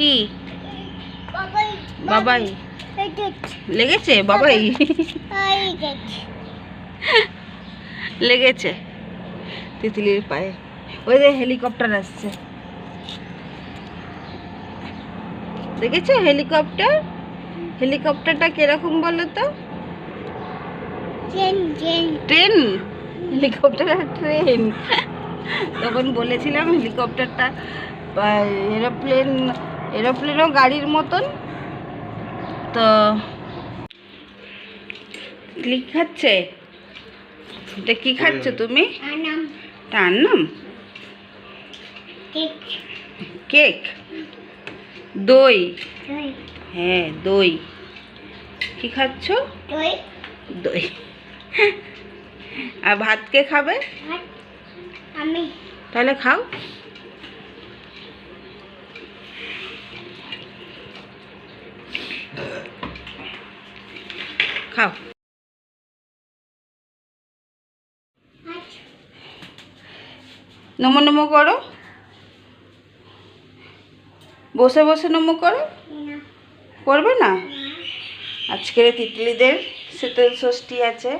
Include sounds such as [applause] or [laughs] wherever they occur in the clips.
কি? বাবাই। বাবাই। লেগেছে। বাবাই। এই লেগেছে। তিতলির পায়ে। ওই যে হেলিকপ্টার আসছে। দেখেছ হেলিকপ্টার? হেলিকপ্টারটা কীরকম বলো তো? Train helicopter train. তখন বলেছিলাম হেলিকপ্টারটা এরোপ্লেন এরোপ্লেনও গাড়ির মতন। তো ক্লিক খাচ্ছে? এটা কি খাচ্ছ তুমি? আনাম। তার নাম কেক। কেক? দই? হ্যাঁ দই। কি খাচ্ছ? দই। দই। আর ভাত কে খাবে? আমি। তাহলে খাও। নমো নমো করো। বসে বসে নমো করো। করবে না? আজকের তিতলিদের শীতল ষষ্ঠী আছে।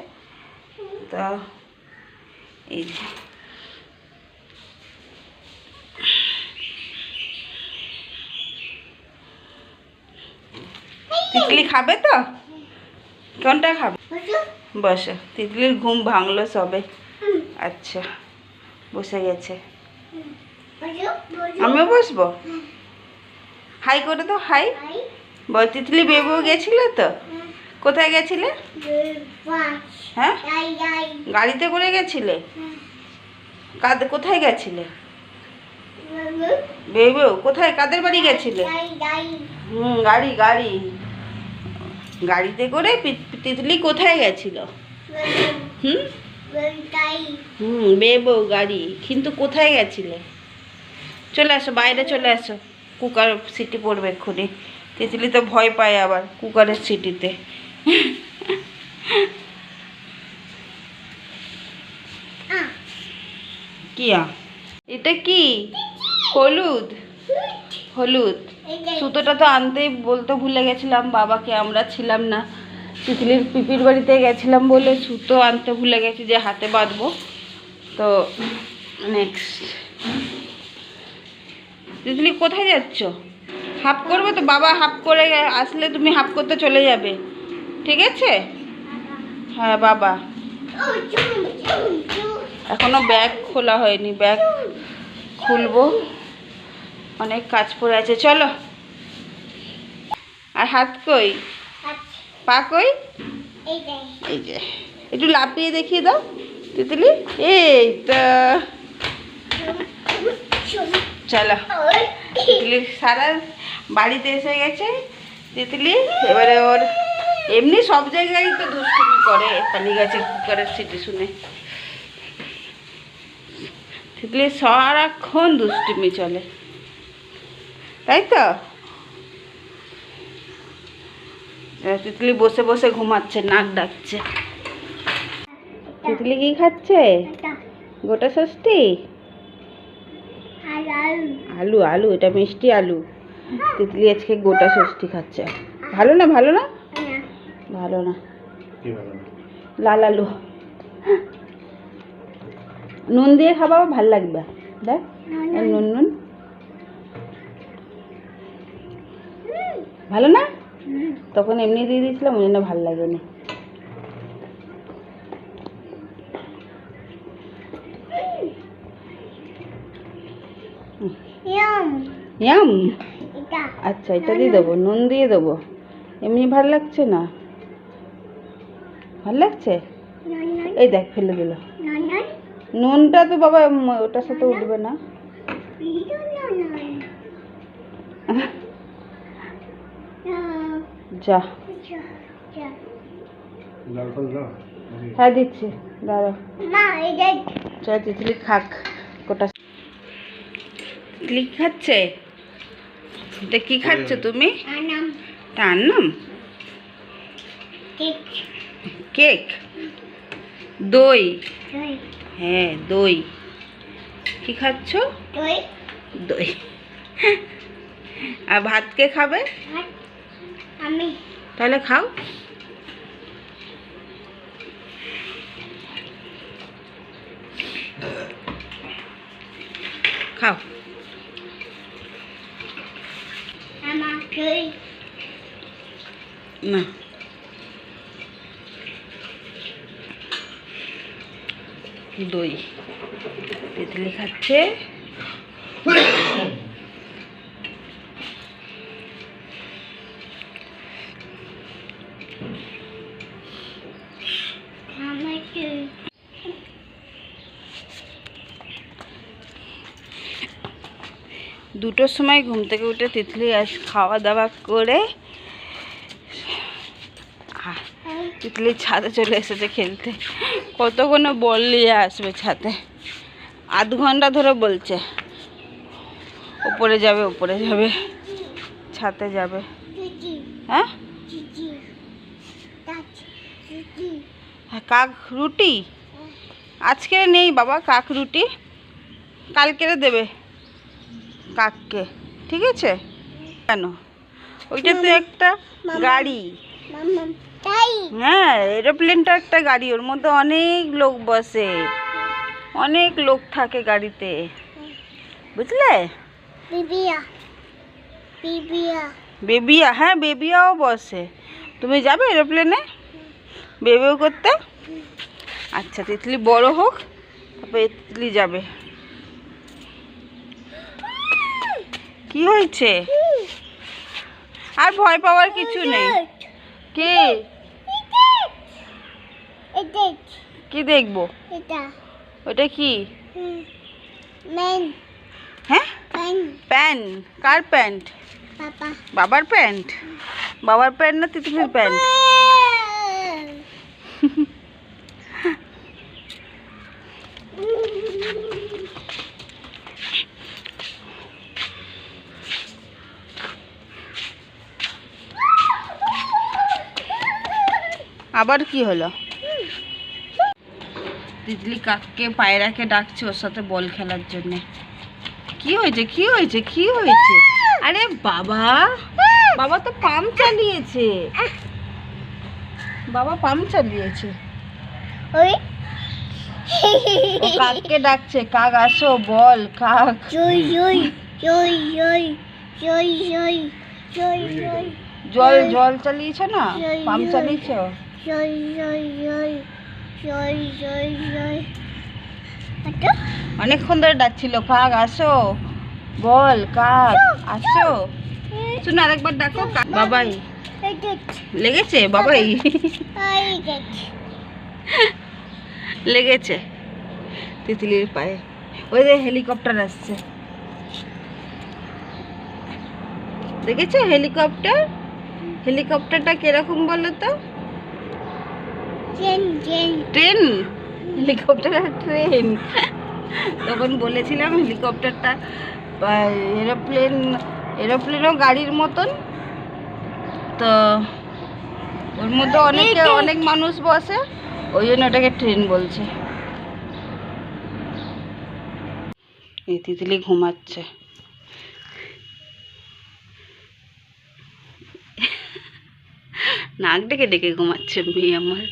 তো এই তিতলি খাবে তো? কোনটা খাবে? বসো। তিতলির ঘুম ভাঙলো সবে। আচ্ছা। বসে গেছে। আমিও বসবো? হাই করে তো হাই বল তিতলি বেবু গেছিলে তো? কোথায় গেছিলে? হ্যাঁ? গাড়িতে করে গেছিলে? কাদের কোথায় গেছিলে? বেবু। কোথায়? কাদের বাড়ি গেছিলে? হুম গাড়ি গাড়ি। গাড়িতে করে তিতলি কোথায় গেছিল? হুম? হুম বেবু গাড়ি। কিন্তু কোথায় গেছিলে? চলে আসো, বাইরে চলে আসো। কুকার সিটি পড়বে এক্ষুনি। তিতলি তো ভয় পায় আবার কুকারের সিটিতে। আ কি আ? এটা কি? হলুদ? হলুদ। সুতোটা তো আনতেই বলতে ভুলে গেছিলাম, বাবাকে আমরা ছিলাম না। তিতলির পিপির বাড়িতে গেছিলাম বলে সুতো আনতে ভুলে গেছি যে হাতে বাঁধবো। তো নেক্সট তিতলি কোথায় যাচ্ছ? হাফ করবে তো, বাবা হাফ করে আসলে তুমি হাফ করতে চলে যাবে। ঠিক আছে? হ্যাঁ বাবা। এখনও ব্যাগ খোলা হয়নি, ব্যাগ খুলবো। অনেক কাজ পড়ে আছে, চলো। আর হাত কই? পা কই? এই যে একটু লাপিয়ে দেখিয়ে দাও তিতলি। এই তো চলো তিতলি সারা বাড়িতে এসে গেছে। তিতলি এবারে ওর এমনি সব জায়গায় তো দুষ্টুমি করে পালিয়ে গেছে কুকারের সিটি শুনে। তিতলি সারাক্ষণ দুষ্টুমি চলে। তাই তো এবার তিতলি বসে বসে ঘুমাচ্ছে নাক ডাকছে। তিতলি কি খাচ্ছে? গোটা ষষ্ঠী? আলু। আলু এটা মিষ্টি আলু। তিতলি আজকে গোটা ষষ্ঠী খাচ্ছে। ভালো না ভালো না? না। ভালো না। লাল আলু। নুন দিয়ে খাবা ভালো লাগবে। দেখ নুন নুন। ভালো না? তখন এমনি দিয়ে দিয়েছিলাম ওই জন্য ভালো লাগেনি। ইয়াম ইয়াম আচ্ছা এটা দিয়ে দেবো নুন দিয়ে দেবো। এমনি ভালো লাগছে না? ভালো লাগছে? এই দেখ ফেলে দিল। নন নন নুনটা তো বাবা ওটার সাথে উঠবে না ভিডিও নন নন যা। হ্যাঁ দিচ্ছি। দাঁড়া মা চল তিতলি খাক গোটা তিতলি খাচ্ছে? এটা কি খাচ্ছ তুমি? আনাম তার নাম কেক। কেক? দই। হ্যাঁ দই। কি খাচ্ছ? দই। দই। আর ভাত কে খাবে? ভাত আমি। তাহলে খাও। খাও। না। দই। তেঁতুলি খাচ্ছে আমাকে দুটোর সময় ঘুম থেকে উঠে তিতলি আস খাওয়া দাওয়া করে আহ, তিতলি ছাদে চলে এসেছে খেলতে। কতক্ষণ বল নিয়ে আসবে ছাদে? আধ ঘণ্টা ধরে বলছে। উপরে যাবে উপরে যাবে ছাদে যাবে। হ্যাঁ, কাক রুটি? আজকে নেই বাবা কাক রুটি। কালকেরে দেবে। কাককে ঠিক আছে? কেন? ওইটা তো একটা গাড়ি। তাই? হ্যাঁ এরোপ্লেনটা একটা গাড়ি ওর মধ্যে অনেক লোক বসে। অনেক লোক থাকে গাড়িতে। বুঝলে? বেবিয়া হ্যাঁ বেবিয়াও বসে। তুমি যাবে এরোপ্লেনে? বেবিও করতে? আচ্ছা তিতলি বড় হোক তারপরে তিতলি যাবে। কি হয়েছে? আর ভয় পাওয়ার কিছু নেই। কি? কি দেখব? ওটা কি? হ্যাঁ? প্যান্ট কার প্যান্ট? বাবার প্যান্ট? বাবার প্যান্ট না তিতলির প্যান্ট? [laughs] আবার কি হলো? তিতলি কাককে পায়রাকে ডাকছে ওর সাথে বল খেলার জন্য। কি হয়েছে কি হয়েছে কি হয়েছে? আরে বাবা বাবা তো পাম্প চালিয়েছে। বাবা পাম্প চালিয়েছে। ওই। কাককে ডাকছে কাক আসো বল কাক। জল জল চালিয়েছে না? পাম্প চালিয়েছে? অনেকক্ষণ ধরে ডাকছিল কাক আসো। বল কাক আসো। শুনো আরেকবার ডাকো কাক বাবাই লেগেছে বাবাই? লেগেছে। তিতলির পায়ে। ওই যে হেলিকপ্টার আসছে। দেখেছ হেলিকপ্টার? হেলিকপ্টারটা কীরকম বলো তো? জেন ট্রেন হেলিকপ্টার আর ট্রেন তখন বলেছিলাম হেলিকপ্টারটা এরোপ্লেন এরোপ্লেনও গাড়ির মতন। তো ওর মধ্যে অনেকে অনেক মানুষ বসে ওই জন্য ওটাকে ট্রেন বলছে। তিতলি ঘুমাচ্ছে। নাক ডেকে ডেকে ঘুমাচ্ছে মেয়ে আমার।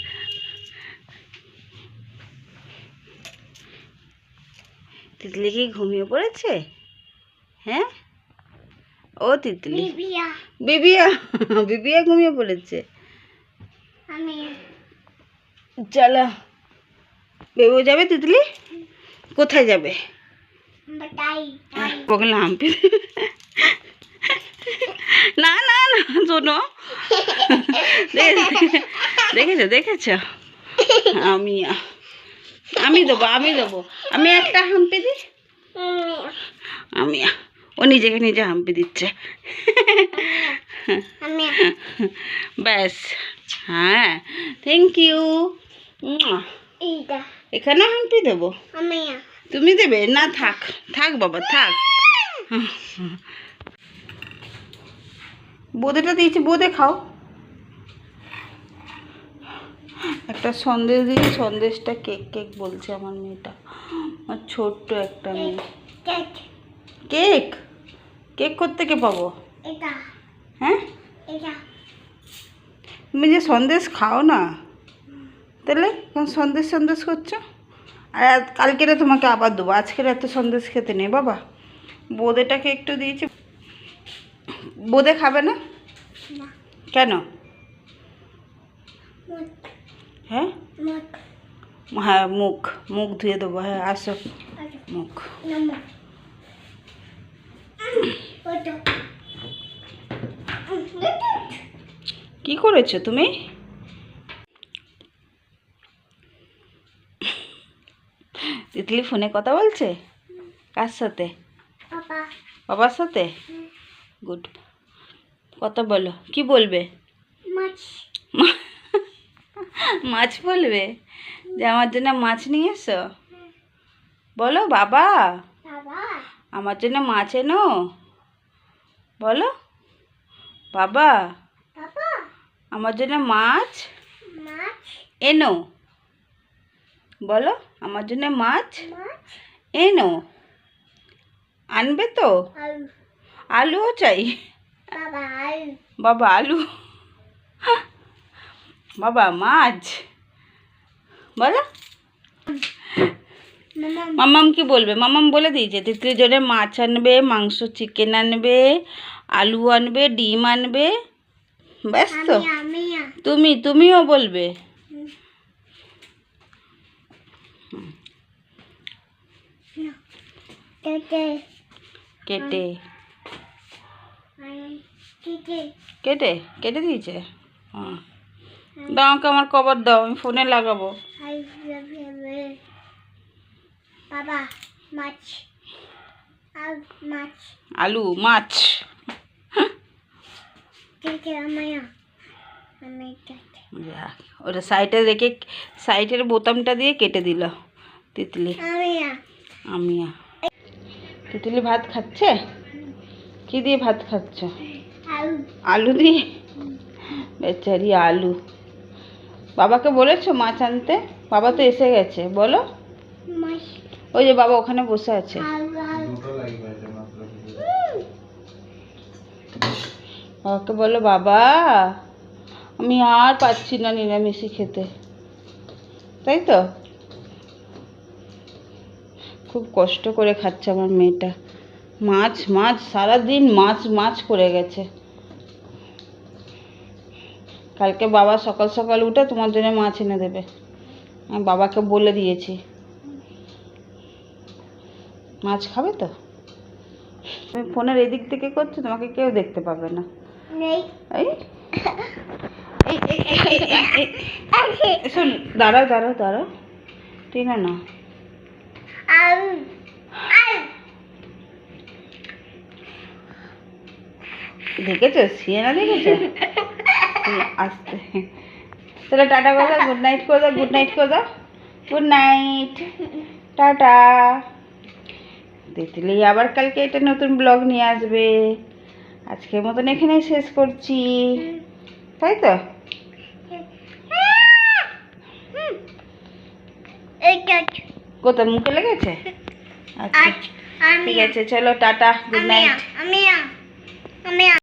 তিতলি কি ঘুমিয়ে পড়েছে? হ্যাঁ? ও তিতলি। বিবিয়া। বিবিয়া? ঘুমিয়ে পড়েছে? আমি। চলো বেবু যাবে তিতলি? কোথায় যাবে? তাই না না না শোনো। দেখে- দেখেছ দেখেছ? আমি আমি দেবো আমি দেবো। আমি একটা হাম্পি দিই আমি ও নিজেকে নিজে হাম্পি দিচ্ছে। ব্যাস। হ্যাঁ থ্যাংক ইউ এখানে হাম্পি দেবো? তুমি দেবে? না থাক। থাক বাবা থাক। বোঁদেটা দিয়েছি বোঁদে খাও। একটা সন্দেশ দিয়ে সন্দেশটা কেক কেক বলছে আমার মেয়েটা। আমার ছোট্ট একটা মেয়ে। কেক। কেক? কোত্থেকে পাবো? হ্যাঁ? তুমি যে সন্দেশ খাও না তাহলে কেন সন্দেশ সন্দেশ করছ? আর কালকেরে তোমাকে আবার দেবো। আজকের এত সন্দেশ খেতে নেই বাবা। বোঁদেটাকে একটু দিয়েছি। বোঁদে খাবে না? কেন? হ্যাঁ? মুখ। হ্যাঁ মুখ। মুখ ধুয়ে দেবো হ্যাঁ আসো। আচ্ছা। মুখ। কি করেছ তুমি? তিতলি ফোনে কথা বলছে? কার সাথে? বাবার সাথে? গুড কথা বলো। কি বলবে? মাছ। মাছ বলবে? যে আমার জন্য মাছ নিয়ে এসো। বলো বাবা। আমার জন্য মাছ এনো। বলো। বাবা। আমার জন্য মাছ এনো। বলো আমার জন্য মাছ এনো। আনবে তো? আলুও চাই। বাবা আলু। বাবা মাছ। বলো। মামাম। কি বলবে? মামাম বলে দিয়েছে তিতলির জন্য মাছ আনবে মাংস চিকেন আনবে আলু আনবে ডিম আনবে। ব্যাস তো তুমি তুমিও বলবে। কেটে। কেটে? কেটে দিয়েছে? হ্যাঁ। দাও আমাকে আমার কভার দাও আমি ফোনে লাগাবো। বাবা মাছ মাছ আলু মাছ। ওটা সাইডে রেখে সাইডের বোতামটা দিয়ে কেটে দিল তিতলি। আমিয়া আমিয়া। তিতলি ভাত খাচ্ছে? কি দিয়ে ভাত খাচ্ছ? আলু আলু দিয়ে? বেচারি আলু। বাবাকে বলেছ মাছ আনতে? বাবা তো এসে গেছে বলো। ওই যে বাবা ওখানে বসে আছে। বাবাকে বলো বাবা আমি আর পাচ্ছি না নিরামিষই খেতে। তাই তো? খুব কষ্ট করে খাচ্ছে আমার মেয়েটা। মাছ মাছ সারাদিন মাছ মাছ করে গেছে। কালকে বাবা সকাল সকাল উঠে তোমার জন্য মাছ এনে দেবে। আমি বাবাকে বলে দিয়েছি। মাছ খাবে তো? তুমি ফোনের এদিক থেকে করছ তোমাকে কেউ দেখতে পাবে না। শোন দাঁড়াও দাঁড়াও দাঁড়াও। তুই না না আলু আলু দেখেছ? সিয়েনা আসতে। তাহলে টাটা করে দাও গুড নাইট করে দাও গুড নাইট করে দাও। Good night tata. তিতলি আবার কালকে একটা নতুন ব্লগ নিয়ে আসবে। আজকের মতন এখানেই শেষ করছি। তাই তো? কোথায় মুখে লেগেছে? আচ্ছা ঠিক আছে চলো টাটা গুড নাইট